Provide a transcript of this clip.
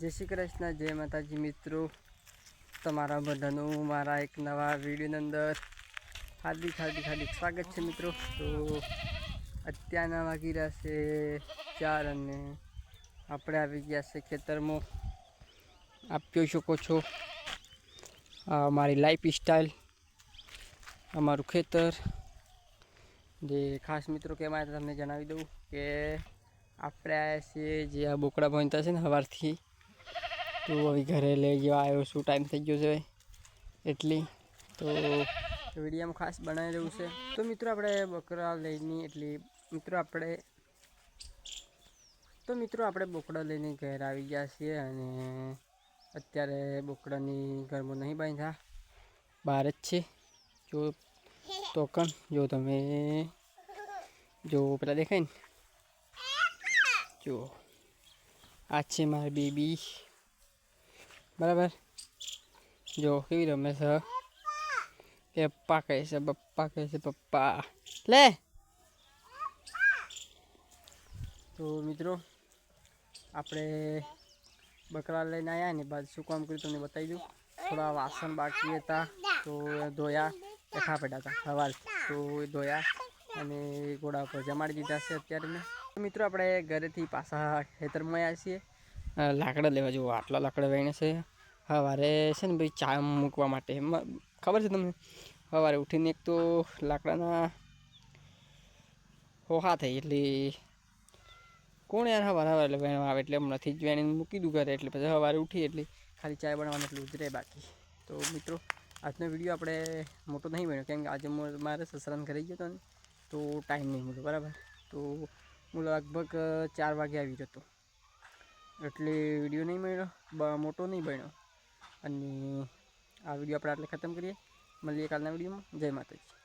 જય શ્રી કૃષ્ણ, જય માતાજી મિત્રો. તમારા બધાનું મારા એક નવા વિડીયોની અંદર હાર્દિક હાર્દિક હાર્દિક સ્વાગત છે મિત્રો. તો અત્યારના વાગી રહ્યા છે ચાર અને આપણે આવી ગયા છે ખેતરમાં. આપ જોઈ શકો છો, આ મારી લાઈફ સ્ટાઈલ, અમારું ખેતર. જે ખાસ મિત્રો કહેવાય તમને જણાવી દઉં કે આપણે આવ્યા છીએ જે આ બોકડા ભણતા છે ને સવારથી. તો હવે ઘરે લઈ જવા આવ્યો શું ટાઈમ થઈ ગયો છે એટલી? તો વિડીયામાં ખાસ બનાવી રહ્યું છે. તો મિત્રો આપણે બકરા લઈને એટલી, મિત્રો આપણે, તો મિત્રો આપણે બોકડા લઈને ઘરે આવી ગયા છીએ અને અત્યારે બોકડાની ઘરમાં નહીં બાંધ્યા. બહાર જ છે. જો, તો કણ, જો તમે, જો પેલા દેખાય ને? જો, આ છે મારી બેબી. બરાબર જો કેવી રમે છે પપ્પા કહે છે પપ્પા કહે છે પપ્પા લે તો મિત્રો આપણે બકરા લઈને આવ્યા ને બાદ શું કામ કર્યું તમને બતાવી દઉં થોડા વાસણ બાકી હતા તો ધોયા એખા પડ્યા હતા સવાર તો એ ધોયા અને ઘોડા ઉપર જમાડી દીધા છે અત્યારે મેં મિત્રો આપણે ઘરેથી પાછા ખેતરમાં આવ્યા છીએ લાકડા લેવા જેવું આટલા લાકડા વહીને છે સવારે છે ને ભાઈ ચા મૂકવા માટે. એમાં ખબર છે તમને? સવારે ઉઠીને એક તો લાકડાના હોહા થઈ, એટલે કોણ યાર સવારે સવારે એટલે વેણવા આવે? એટલે હમણાંથી જ વેણીને મૂકી દઉં ઘરે, એટલે પછી સવારે ઉઠી એટલે ખાલી ચાય બનાવવાનું એટલું જ રહે બાકી. તો મિત્રો, આજનો વીડિયો આપણે મોટો નહીં બન્યો, કેમ કે આજે મારે સસરાને ઘરે ગયો હતો ને, તો ટાઈમ નહીં મળ્યો, બરાબર? તો હું લગભગ ચાર વાગે આવી જતો. એટલે વીડિયો નહીં મળ્યો મોટો નહીં બન્યો. અને આ વીડિયો આપણે આટલે ખતમ કરીએ. મળીએ કાલના વિડીયોમાં. જય માતાજી.